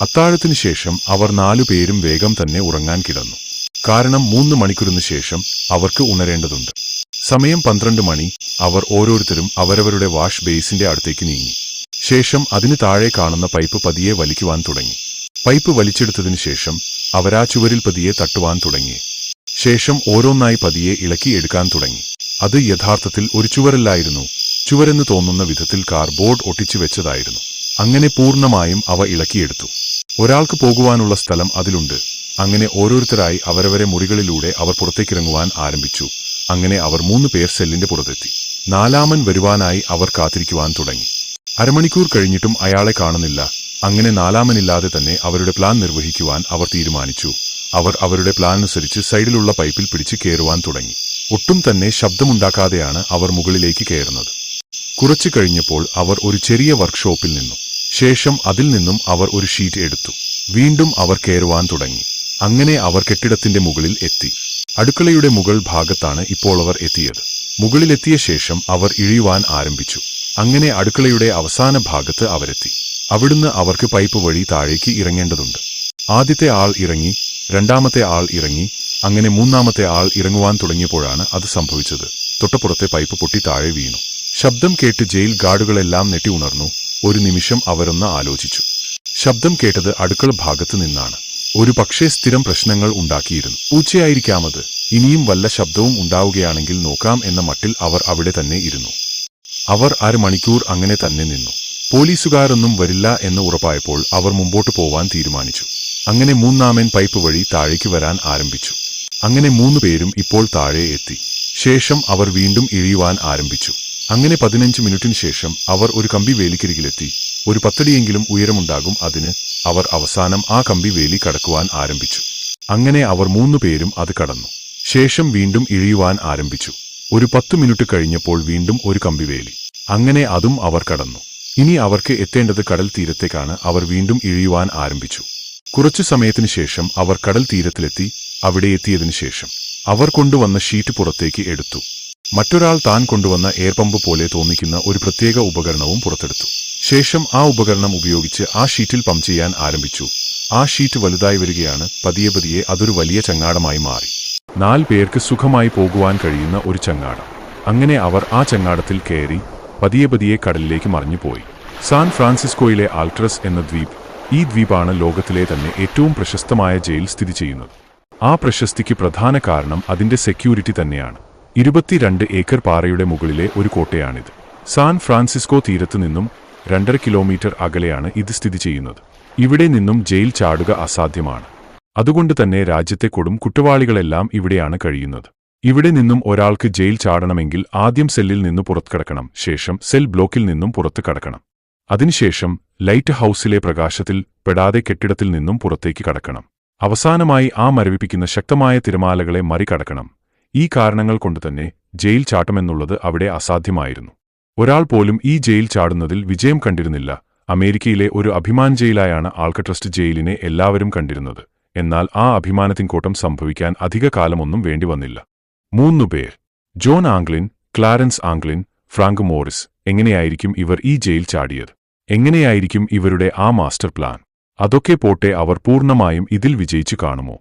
അത്താഴത്തിനു ശേഷം അവർ നാലുപേരും വേഗം തന്നെ ഉറങ്ങാൻ കിടന്നു. കാരണം മൂന്ന് മണിക്കൂറിനു ശേഷം അവർക്ക് ഉണരേണ്ടതുണ്ട്. സമയം പന്ത്രണ്ട് മണി അവർ ഓരോരുത്തരും അവരവരുടെ വാഷ് ബേസിന്റെ അടുത്തേക്ക് നീങ്ങി. ശേഷം അതിന് താഴെ കാണുന്ന പൈപ്പ് പതിയെ വലിക്കുവാൻ തുടങ്ങി. പൈപ്പ് വലിച്ചെടുത്തതിനു ശേഷം അവരാ ചുവരിൽ പതിയെ തട്ടുവാൻ തുടങ്ങി. ശേഷം ഓരോന്നായി പതിയെ ഇളക്കി എടുക്കാൻ തുടങ്ങി. അത് യഥാർത്ഥത്തിൽ ഒരു ചുവരല്ലായിരുന്നു. ചുവരെന്ന് തോന്നുന്ന വിധത്തിൽ കാർബോർഡ് ഒട്ടിച്ചു വെച്ചതായിരുന്നു. അങ്ങനെ പൂർണമായും അവ ഇളക്കിയെടുത്തു. ഒരാൾക്ക് പോകുവാനുള്ള സ്ഥലം അതിലുണ്ട്. അങ്ങനെ ഓരോരുത്തരായി അവരവരെ മുറികളിലൂടെ അവർ പുറത്തേക്കിറങ്ങുവാൻ ആരംഭിച്ചു. അങ്ങനെ അവർ മൂന്ന് പേർ സെല്ലിന്റെ പുറത്തെത്തി. നാലാമൻ വരുവാനായി അവർ കാത്തിരിക്കുവാൻ തുടങ്ങി. അരമണിക്കൂർ കഴിഞ്ഞിട്ടും അയാളെ കാണുന്നില്ല. അങ്ങനെ നാലാമനില്ലാതെ തന്നെ അവരുടെ പ്ലാൻ നിർവഹിക്കുവാൻ അവർ തീരുമാനിച്ചു. അവർ അവരുടെ പ്ലാൻ അനുസരിച്ച് സൈഡിലുള്ള പൈപ്പിൽ പിടിച്ച് കയറുവാൻ തുടങ്ങി. ഒട്ടും തന്നെ ശബ്ദമുണ്ടാക്കാതെയാണ് അവർ മുകളിലേക്ക് കയറുന്നത്. കുറച്ചു കഴിഞ്ഞപ്പോൾ അവർ ഒരു ചെറിയ വർക്ക്ഷോപ്പിൽ നിന്നു. ശേഷം അതിൽ നിന്നും അവർ ഒരു ഷീറ്റ് എടുത്തു. വീണ്ടും അവർ കയറുവാൻ തുടങ്ങി. അങ്ങനെ അവർ കെട്ടിടത്തിന്റെ മുകളിൽ എത്തി. അടുക്കളയുടെ മുകൾ ഭാഗത്താണ് ഇപ്പോൾ അവർ എത്തിയത്. മുകളിലെത്തിയ ശേഷം അവർ ഇഴിയുവാൻ ആരംഭിച്ചു. അങ്ങനെ അടുക്കളയുടെ അവസാന ഭാഗത്ത് അവരെത്തി. അവിടുന്ന് അവർക്ക് പൈപ്പ് വഴി താഴേക്ക് ഇറങ്ങേണ്ടതുണ്ട്. ആദ്യത്തെ ആൾ ഇറങ്ങി രണ്ടാമത്തെ ആൾ ഇറങ്ങി അങ്ങനെ മൂന്നാമത്തെ ആൾ ഇറങ്ങുവാൻ തുടങ്ങിയപ്പോഴാണ് അത് സംഭവിച്ചത്. തൊട്ടപ്പുറത്തെ പൈപ്പ് പൊട്ടി താഴെ വീണു. ശബ്ദം കേട്ട് ജയിൽ ഗാർഡുകളെല്ലാം നെട്ടി ഉണർന്നു. ഒരു നിമിഷം അവരൊന്ന് ആലോചിച്ചു. ശബ്ദം കേട്ടത് അടുക്കള ഭാഗത്ത് നിന്നാണ്. ഒരു പക്ഷേ സ്ഥിരം പ്രശ്നങ്ങൾ ഉണ്ടാക്കിയിരുന്നു. പൂച്ചയായിരിക്കാമത്. ഇനിയും വല്ല ശബ്ദവും ഉണ്ടാവുകയാണെങ്കിൽ നോക്കാം എന്ന മട്ടിൽ അവർ അവിടെ തന്നെ ഇരുന്നു. അവർ അരമണിക്കൂർ അങ്ങനെ തന്നെ നിന്നു. പോലീസുകാരൊന്നും വരില്ല എന്ന് ഉറപ്പായപ്പോൾ അവർ മുമ്പോട്ട് പോവാൻ തീരുമാനിച്ചു. അങ്ങനെ മൂന്നാമൻ പൈപ്പ് വഴി താഴേക്ക് വരാൻ ആരംഭിച്ചു. അങ്ങനെ മൂന്നു പേരും ഇപ്പോൾ താഴെ എത്തി. ശേഷം അവർ വീണ്ടും ഇഴിയുവാൻ ആരംഭിച്ചു. അങ്ങനെ പതിനഞ്ച് മിനിറ്റിനു ശേഷം അവർ ഒരു കമ്പി വേലിക്കരികിലെത്തി. ഒരു പത്തടിയെങ്കിലും ഉയരമുണ്ടാകും അതിന് അവർ അവസാനം ആ കമ്പി വേലി കടക്കുവാൻ ആരംഭിച്ചു. അങ്ങനെ അവർ മൂന്നു പേരും അത് കടന്നു. ശേഷം വീണ്ടും ഇഴിയുവാൻ ആരംഭിച്ചു. ഒരു പത്ത് മിനിറ്റ് കഴിഞ്ഞപ്പോൾ വീണ്ടും ഒരു കമ്പി വേലി. അങ്ങനെ അതും അവർ കടന്നു. ഇനി അവർക്ക് എത്തേണ്ടത് കടൽ തീരത്തേക്കാണ് അവർ വീണ്ടും ഇഴിയുവാൻ ആരംഭിച്ചു. കുറച്ചു സമയത്തിനു ശേഷം അവർ കടൽ തീരത്തിലെത്തി അവിടെ എത്തിയതിനു ശേഷം. അവർ കൊണ്ടുവന്ന ഷീറ്റ് പുറത്തേക്ക് എടുത്തു. മറ്റൊരാൾ താൻ കൊണ്ടുവന്ന എയർ പമ്പ് പോലെ തോന്നിക്കുന്ന ഒരു പ്രത്യേക ഉപകരണവും പുറത്തെടുത്തു. ശേഷം ആ ഉപകരണം ഉപയോഗിച്ച് ആ ഷീറ്റിൽ പമ്പ് ചെയ്യാൻ ആരംഭിച്ചു. ആ ഷീറ്റ് വലുതായി വരികയാണ് പതിയെ പതിയെ അതൊരു വലിയ ചങ്ങാടമായി മാറി. നാല് പേർക്ക് സുഖമായി പോകുവാൻ കഴിയുന്ന ഒരു ചങ്ങാടം. അങ്ങനെ അവർ ആ ചങ്ങാടത്തിൽ കയറി പതിയെ പതിയെ കടലിലേക്ക് മറിഞ്ഞുപോയി. സാൻ ഫ്രാൻസിസ്കോയിലെ ആൾട്രസ് എന്ന ദ്വീപ് ഈ ദ്വീപാണ് ലോകത്തിലെ തന്നെ ഏറ്റവും പ്രശസ്തമായ ജയിൽ സ്ഥിതി ചെയ്യുന്നത്. ആ പ്രശസ്തിക്ക് പ്രധാന കാരണം അതിന്റെ സെക്യൂരിറ്റി തന്നെയാണ്. ഇരുപത്തിരണ്ട് ഏക്കർ പാറയുടെ മുകളിലെ ഒരു കോട്ടയാണിത്. സാൻ ഫ്രാൻസിസ്കോ തീരത്തു നിന്നും രണ്ടര കിലോമീറ്റർ അകലെയാണ് ഇത് സ്ഥിതി ചെയ്യുന്നത്. ഇവിടെ നിന്നും ജയിൽ ചാടുക അസാധ്യമാണ്. അതുകൊണ്ട് തന്നെ രാജ്യത്തെ കൊടും കുറ്റവാളികളെല്ലാം ഇവിടെയാണ് കഴിയുന്നത്. ഇവിടെ നിന്നും ഒരാൾക്ക് ജയിൽ ചാടണമെങ്കിൽ ആദ്യം സെല്ലിൽ നിന്ന് പുറത്തുകടക്കണം ശേഷം സെൽ ബ്ലോക്കിൽ നിന്നും പുറത്തു കടക്കണം അതിനുശേഷം ലൈറ്റ് ഹൌസിലെ പ്രകാശത്തിൽ പെടാതെ കെട്ടിടത്തിൽ നിന്നും പുറത്തേക്ക് കടക്കണം. അവസാനമായി ആ മരവിപ്പിക്കുന്ന ശക്തമായ തിരമാലകളെ മറികടക്കണം. ഈ കാരണങ്ങൾ കൊണ്ടുതന്നെ ജയിൽ ചാട്ടമെന്നുള്ളത് അവിടെ അസാധ്യമായിരുന്നു. ഒരാൾ പോലും ഈ ജയിൽ ചാടുന്നതിൽ വിജയം കണ്ടിരുന്നില്ല. അമേരിക്കയിലെ ഒരു അഭിമാൻ ജയിലായാണ് ആൾക്കട്രസ്റ്റ് ജയിലിനെ എല്ലാവരും കണ്ടിരുന്നത്. എന്നാൽ ആ അഭിമാനത്തിൻകോട്ടം സംഭവിക്കാൻ അധിക കാലമൊന്നും വേണ്ടിവന്നില്ല മൂന്നുപേർ John Anglin Clarence Anglin Frank Morris എങ്ങനെയായിരിക്കും ഇവർ ഈ ജയിൽ ചാടിയത്? എങ്ങനെയായിരിക്കും ഇവരുടെ ആ മാസ്റ്റർ പ്ലാൻ? അതൊക്കെ പോട്ടെ അവർ പൂർണമായും ഇതിൽ വിജയിച്ചു കാണുമോ?